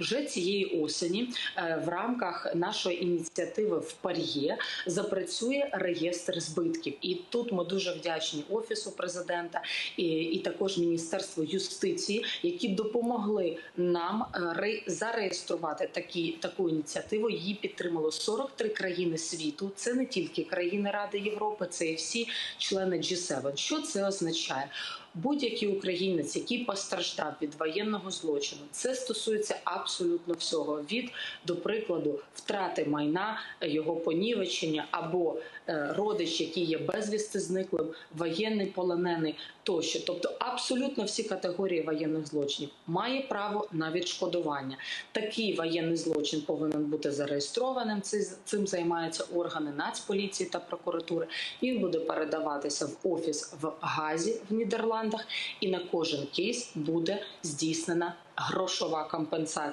Вже цієї осені е, в рамках нашої ініціативи в Пар'є запрацює реєстр збитків, і тут ми дуже вдячні офісу президента і, і також Міністерству юстиції, які допомогли нам е, ре- зареєструвати такі таку ініціативу. Її підтримало 43 країни світу. Це не тільки країни Ради Європи, це і всі члени G7. Що це означає? Будь-який українець, який постраждав від воєнного злочину, це стосується абсолютно всього від, до прикладу, втрати майна, його понівечення або е, родич, який є безвісти зниклим, воєнний полонений тощо. Тобто, абсолютно всі категорії воєнних злочинів має право на відшкодування. Такий воєнний злочин повинен бути зареєстрованим. Ци- Цим займаються органи Нацполіції та прокуратури. Він буде передаватися в офіс в Газі в Нідерландах, і на кожен кейс буде здійснена грошова компенсація.